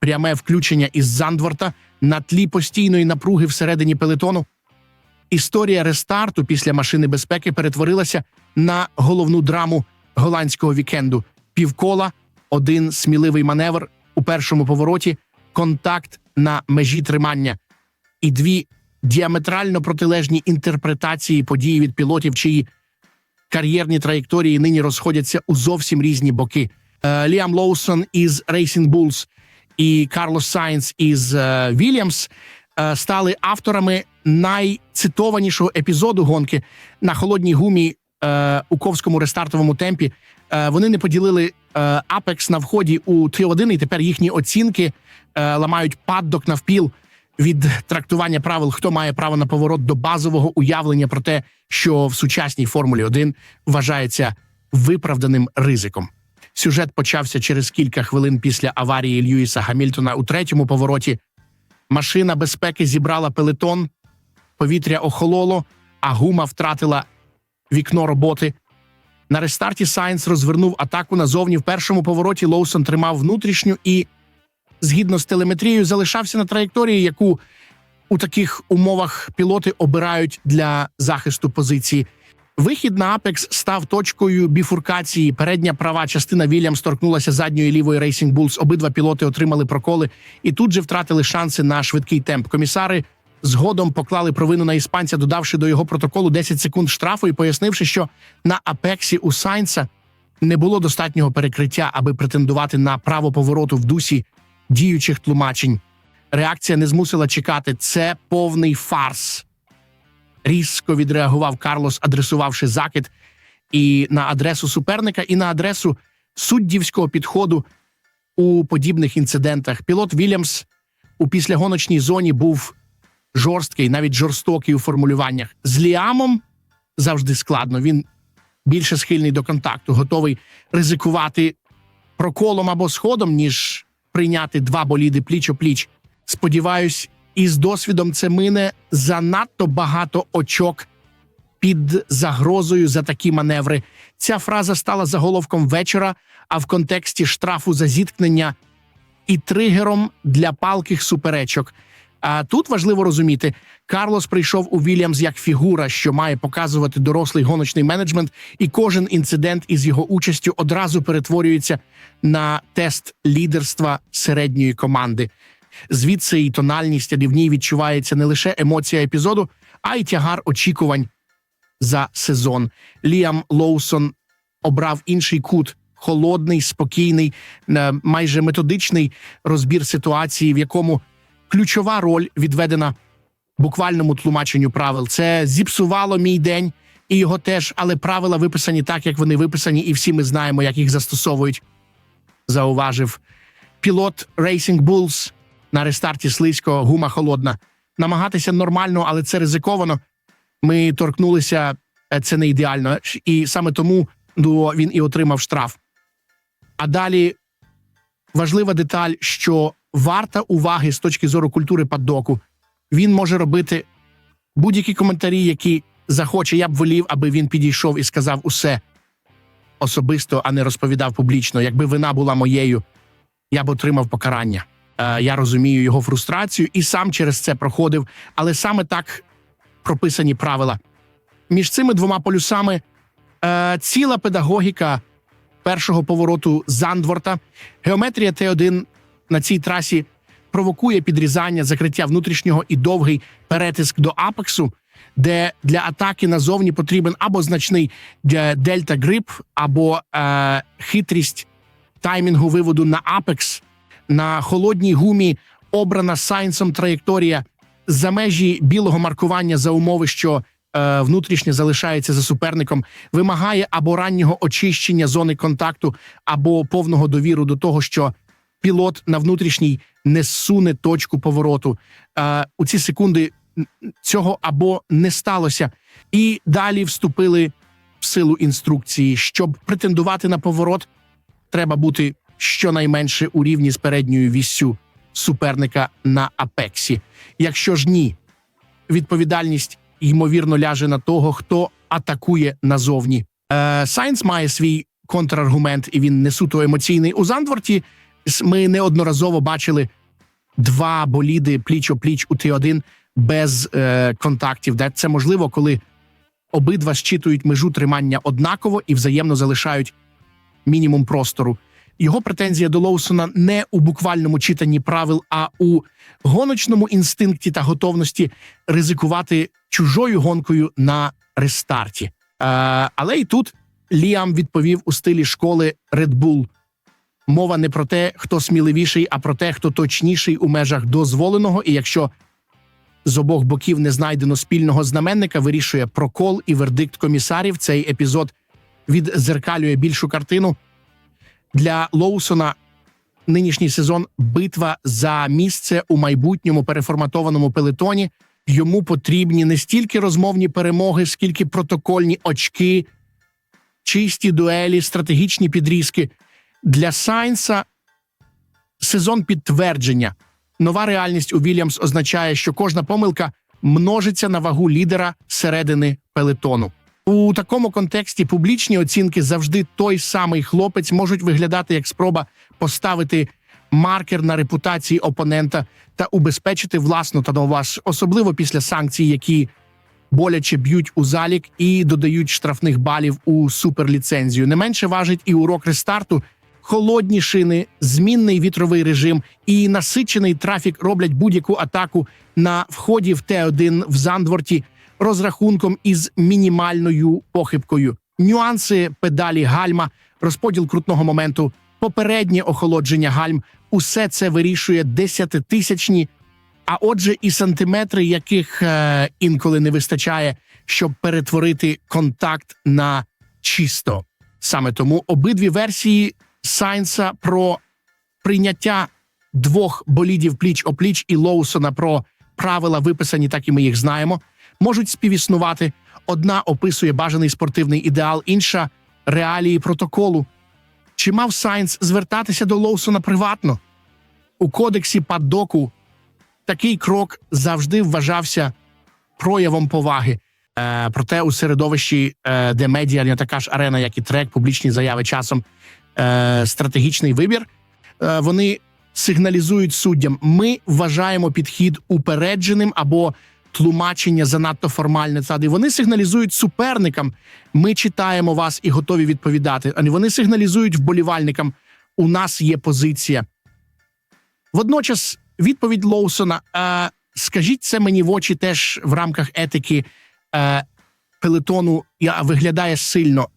пряме включення із Зандворта на тлі постійної напруги всередині пелетону. Історія рестарту після машини безпеки перетворилася на головну драму голландського вікенду. Півкола, один сміливий маневр у першому повороті, контакт на межі тримання і дві діаметрально протилежні інтерпретації події від пілотів, чиї кар'єрні траєкторії нині розходяться у зовсім різні боки. Е, Ліам Лоусон із Racing Bulls і Карлос Сайнс із е, Вільямс е, стали авторами найцитованішого епізоду гонки на холодній гумі е, у ковському рестартовому темпі. Вони не поділили Apex на вході у 3-1, і тепер їхні оцінки ламають паддок навпіл від трактування правил, хто має право на поворот до базового уявлення про те, що в сучасній Формулі 1 вважається виправданим ризиком. Сюжет почався через кілька хвилин після аварії Льюіса Гамільтона у третьому повороті. Машина безпеки зібрала пелетон, повітря охололо, а гума втратила вікно роботи. На рестарті Сайнс розвернув атаку назовні. В першому повороті Лоусон тримав внутрішню і, згідно з телеметрією, залишався на траєкторії, яку у таких умовах пілоти обирають для захисту позиції. Вихід на Апекс став точкою біфуркації. Передня права частина Вільямс торкнулася задньої лівої Racing Bulls. Обидва пілоти отримали проколи і тут же втратили шанси на швидкий темп. Комісари згодом поклали провину на іспанця, додавши до його протоколу 10 секунд штрафу і пояснивши, що на Апексі у Сайнса не було достатнього перекриття, аби претендувати на право повороту в дусі діючих тлумачень. Реакція не змусила чекати. Це повний фарс. Різко відреагував Карлос, адресувавши закид і на адресу суперника, і на адресу суддівського підходу у подібних інцидентах. Пілот Вільямс у післягоночній зоні був жорсткий, навіть жорстокий у формулюваннях. З Ліамом завжди складно. Він більше схильний до контакту, готовий ризикувати проколом або сходом, ніж прийняти два боліди пліч о пліч. Сподіваюсь, із досвідом це мине занадто багато очок під загрозою за такі маневри. Ця фраза стала заголовком вечора, а в контексті штрафу за зіткнення і тригером для палких суперечок. А тут важливо розуміти, Карлос прийшов у Вільямс як фігура, що має показувати дорослий гоночний менеджмент, і кожен інцидент із його участю одразу перетворюється на тест лідерства середньої команди. Звідси і тональність, а в ній відчувається не лише емоція епізоду, а й тягар очікувань за сезон. Ліам Лоусон обрав інший кут. Холодний, спокійний, е, майже методичний розбір ситуації, в якому ключова роль відведена буквальному тлумаченню правил. Це зіпсувало мій день і його теж, але правила виписані так, як вони виписані, і всі ми знаємо, як їх застосовують. Зауважив пілот Racing Bulls на рестарті слизько, гума холодна. Намагатися нормально, але це ризиковано. Ми торкнулися, е, це не ідеально, і саме тому він і отримав штраф. А далі важлива деталь, що варта уваги з точки зору культури паддоку. Він може робити будь-які коментарі, які захоче. Я б волів, аби він підійшов і сказав усе особисто, а не розповідав публічно. Якби вина була моєю, я б отримав покарання. Е, Я розумію його фрустрацію і сам через це проходив, але саме так прописані правила. Між цими двома полюсами е, ціла педагогіка першого повороту Зандворта. Геометрія Т1 на цій трасі провокує підрізання, закриття внутрішнього і довгий перетиск до апексу, де для атаки назовні потрібен або значний е, дельта грип, або е, хитрість таймінгу виводу на апекс. На холодній гумі обрана сайнсом траєкторія за межі білого маркування за умови, що е, внутрішнє залишається за суперником, вимагає або раннього очищення зони контакту, або повного довіру до того, що пілот на внутрішній не суне точку повороту. Е, у ці секунди цього або не сталося, і далі вступили в силу інструкції, щоб претендувати на поворот, треба бути щонайменше у рівні з передньою віссю суперника на апексі. Якщо ж ні, відповідальність ймовірно ляже на того, хто атакує назовні. Е, Сайнс має свій контраргумент, і він не суто емоційний. У Зандворті Ми неодноразово бачили два боліди пліч-о-пліч у Т1 без е, контактів. Де це можливо, коли обидва щитують межу тримання однаково і взаємно залишають мінімум простору. Його претензія до Лоусона не у буквальному читанні правил, а у гоночному інстинкті та готовності ризикувати чужою гонкою на рестарті. Е, але і тут Ліам відповів у стилі школи Red Bull. Мова не про те, хто сміливіший, а про те, хто точніший у межах дозволеного. І якщо з обох боків не знайдено спільного знаменника, вирішує прокол і вердикт комісарів. Цей епізод відзеркалює більшу картину. Для Лоусона нинішній сезон битва за місце у майбутньому переформатованому пелетоні. Йому потрібні не стільки розмовні перемоги, скільки протокольні очки, чисті дуелі, стратегічні підрізки. Для Сайнса сезон підтвердження. Нова реальність у Вільямс означає, що кожна помилка множиться на вагу лідера середини пелетону. У такому контексті публічні оцінки завжди той самий хлопець можуть виглядати як спроба поставити маркер на репутації опонента та убезпечити власну та вас, особливо після санкцій, які боляче б'ють у залік і додають штрафних балів у суперліцензію. Не менше важить і урок рестарту. Холодні шини, змінний вітровий режим і насичений трафік роблять будь-яку атаку на вході в Т1 в Зандворті розрахунком із мінімальною похибкою. Нюанси педалі гальма, розподіл крутного моменту, попереднє охолодження гальм усе це вирішує десятитисячні, а отже, і сантиметри, яких е, інколи не вистачає, щоб перетворити контакт на чисто. Саме тому обидві версії Сайнса про прийняття двох болідів пліч опліч і Лоусона про правила, виписані, так і ми їх знаємо, можуть співіснувати. Одна описує бажаний спортивний ідеал, інша реалії протоколу. Чи мав Сайнс звертатися до Лоусона приватно? У кодексі Паддоку такий крок завжди вважався проявом поваги. Е, проте у середовищі, е, де медіа не така ж арена, як і трек, публічні заяви часом, е, стратегічний вибір, е, вони сигналізують суддям: ми вважаємо підхід упередженим або тлумачення занадто формальне. Та вони сигналізують суперникам. Ми читаємо вас і готові відповідати. А вони сигналізують вболівальникам. У нас є позиція. Водночас, відповідь Лоусона: е, скажіть це мені в очі теж в рамках етики е, пелетону я, виглядає сильно.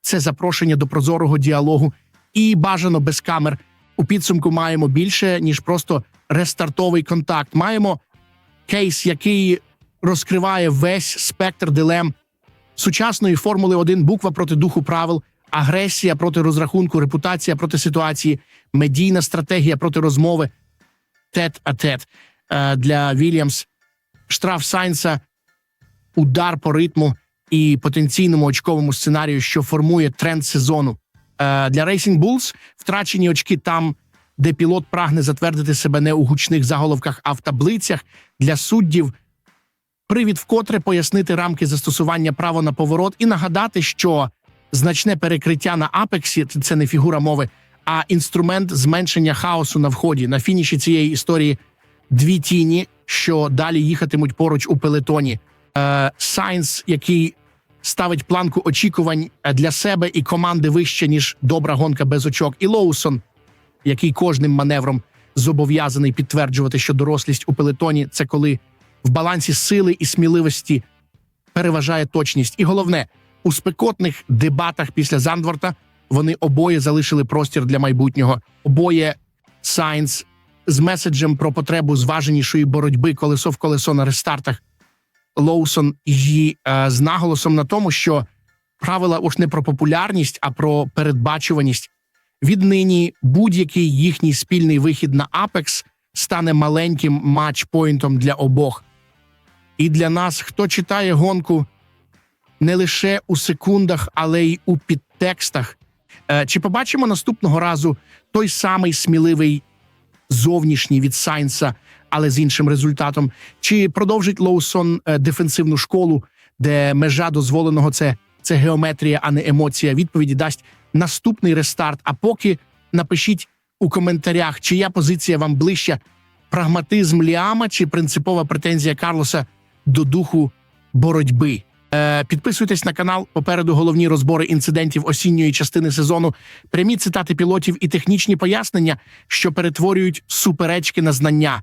Це запрошення до прозорого діалогу і бажано без камер. У підсумку маємо більше, ніж просто рестартовий контакт. Маємо кейс, який розкриває весь спектр дилем сучасної формули 1 буква проти духу правил, агресія проти розрахунку, репутація проти ситуації, медійна стратегія проти розмови, тет а тет. Е, для Вільямс, штраф Сайнса, удар по ритму і потенційному очковому сценарію, що формує тренд сезону. Е, Для Racing Bulls втрачені очки там, де пілот прагне затвердити себе не у гучних заголовках, а в таблицях для суддів. Привід вкотре пояснити рамки застосування права на поворот і нагадати, що значне перекриття на апексі це не фігура мови, а інструмент зменшення хаосу на вході. На фініші цієї історії дві тіні, що далі їхатимуть поруч у пелетоні. Е, Сайнс, який ставить планку очікувань е, для себе і команди вище, ніж добра гонка без очок, і Лоусон, який кожним маневром зобов'язаний підтверджувати, що дорослість у пелетоні це коли в балансі сили і сміливості переважає точність. І головне, у спекотних дебатах після Зандворта вони обоє залишили простір для майбутнього. Обоє Сайнс з меседжем про потребу зваженішої боротьби колесо в колесо на рестартах. Лоусон і е, з наголосом на тому, що правила уж не про популярність, а про передбачуваність. Віднині будь-який їхній спільний вихід на Апекс стане маленьким матчпойнтом для обох. І для нас, хто читає гонку не лише у секундах, але й у підтекстах. Е, Чи побачимо наступного разу той самий сміливий зовнішній від Сайнса, але з іншим результатом? Чи продовжить Лоусон е, дефенсивну школу, де межа дозволеного це, це геометрія, а не емоція? Відповіді дасть наступний рестарт. А поки напишіть у коментарях, чия позиція вам ближча: прагматизм Ліама чи принципова претензія Карлоса до духу боротьби. Е, підписуйтесь на канал. Попереду головні розбори інцидентів осінньої частини сезону, прямі цитати пілотів і технічні пояснення, що перетворюють суперечки на знання.